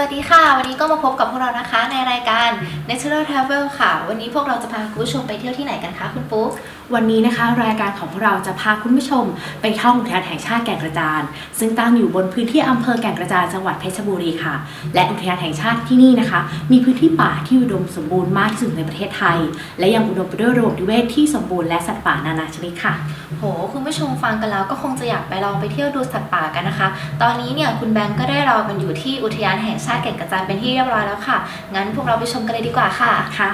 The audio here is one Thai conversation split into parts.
วัสดีค่ะ วันนี้ก็มาพบกับพวกเรานะคะในรายการ Natural Travel ค่ะ วันนี้พวกเราจะพาคุณผู้ชมไปเที่ยวที่ไหนกันคะคุณปุ๊กวันนี้นะคะ รายการของพวกเราจะพาคุณผู้ชมไปท่องอุทยานแห่งชาติแก่งกระจาน ซึ่งตั้งอยู่บนพื้นที่อำเภอแก่งกระจานจังหวัดเพชรบุรีค่ะ และอุทยานแห่งชาติที่นี่นะคะ มีพื้นที่ป่าที่อุดมสมบูรณ์มากที่สุดในประเทศไทย และยังอุดมไปด้วยระบบนิเวศที่สมบูรณ์และสัตว์ป่านานาชนิดค่ะ โห คุณผู้ชมฟังกันแล้วก็คงจะอยากไปลองไปเที่ยวดูสัตว์ป่ากันนะคะ ตอนนี้เนี่ยคุณแบงก์ก็ได้รอกันอยู่ที่อุทยานแห่งชาติแก่งกระจานเป็นที่เรียบร้อยแล้วค่ะ งั้นพวกเราไปชมกันเลยดีกว่าค่ะ ค่ะ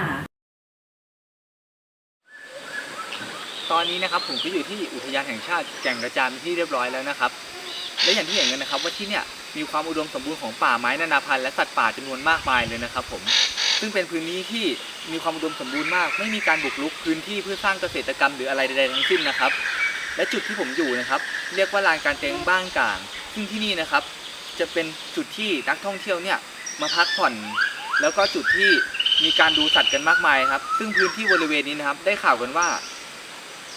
ตอนนี้นะครับผมก็อยู่ที่อุทยานแห่งชาติแก่งกระจานเป็นที่เรียบร้อยแล้วนะครับ และอย่างที่เห็นกันนะครับว่าที่เนี่ยมีความอุดมสมบูรณ์ของป่าไม้นานาพันธุ์และสัตว์ป่าจำนวนมากมายเลยนะครับ ผม ซึ่งเป็นพื้นที่ที่มีความอุดมสมบูรณ์มาก ไม่มีการบุกรุกพื้นที่เพื่อสร้างเกษตรกรรมหรืออะไรใดๆทั้งสิ้นนะครับ และจุดที่ผมอยู่นะครับ เรียกว่าลานการเตงบ้านกลาง ซึ่งที่นี่นะครับ จะเป็นจุดที่นักท่องเที่ยวเนี่ยมาพักผ่อน แล้วก็จุดที่มีการดูสัตว์กันมากมายครับ ซึ่งพื้นที่บริเวณนี้นะครับ ได้ข่าวกันว่า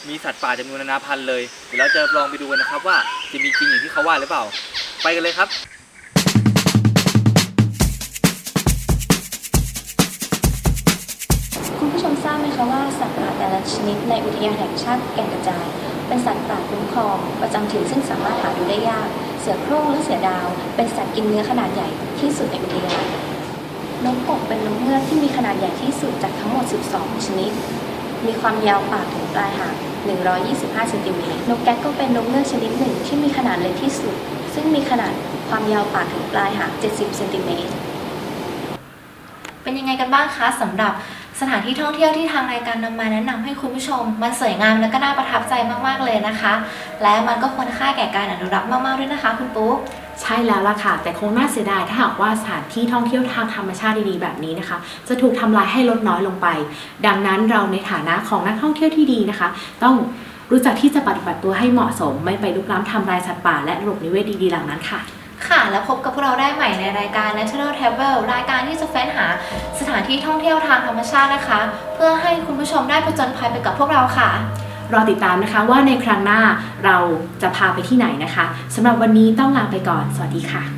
มีสัตว์ป่าจำนวนนานาพันธุ์เลยเดี๋ยวเราจะลองไปดูกันนะครับ ว่าจะมีจริงอย่างที่เขาว่าหรือเปล่า ไปกันเลยครับคุณผู้ชมทราบไหมคะว่าสัตว์ป่าแต่ละชนิดในอุทยานแห่งชาติแก่งกระจานเป็นสัตว์ป่าคุ้มครอง ประจำถิ่นซึ่งสามารถหาดูได้ยาก สือโคร่งและเสือดาว เป็นสัตว์กินเนื้อขนาดใหญ่ที่สุดในอุทยานนกกบเป็นนกเงือกที่มีขนาดใหญ่ที่สุดจากทั้งหมด 12 ชนิด มีความยาวปากถึงปลายหาง 125 เซนติเมตร นกแก๊กก็เป็นนกเงือกชนิดหนึ่งที่มีขนาดเล็กที่สุด ซึ่งมีขนาดความยาวปากถึงปลายหาง 70 เซนติเมตร เป็นยังไงกันบ้างคะสำหรับสถานที่ท่องเที่ยวที่ทางรายการนำมาแนะนำให้คุณผู้ชม มันสวยงามและก็น่าประทับใจมากๆเลยนะคะ และมันก็ควรค่าแก่การอนุรักษ์มากๆด้วยนะคะคุณปุ๊ก ใช่แล้วล่ะค่ะ แต่คงน่าเสียดายถ้าหากว่าสถานที่ท่องเที่ยวทางธรรมชาติดีๆแบบนี้นะคะ จะถูกทำลายให้ลดน้อยลงไป ดังนั้นเราในฐานะของนักท่องเที่ยวที่ดีนะคะ ต้องรู้จักที่จะปฏิบัติตัวให้เหมาะสม ไม่ไปลุกล้ำทำลายสัตว์ป่าและระบบนิเวศดีๆเหล่านั้นค่ะ ค่ะ แล้วพบกับพวกเราได้ใหม่ในรายการ Natural Travel รายการที่จะเฟ้นหาสถานที่ท่องเที่ยวทางธรรมชาตินะคะ เพื่อให้คุณผู้ชมได้ผจญภัยไปกับพวกเราค่ะ รอติดตามนะคะว่าในครั้งหน้าเราจะพาไปที่ไหนนะคะสำหรับวันนี้ต้องลาไปก่อน สวัสดีค่ะ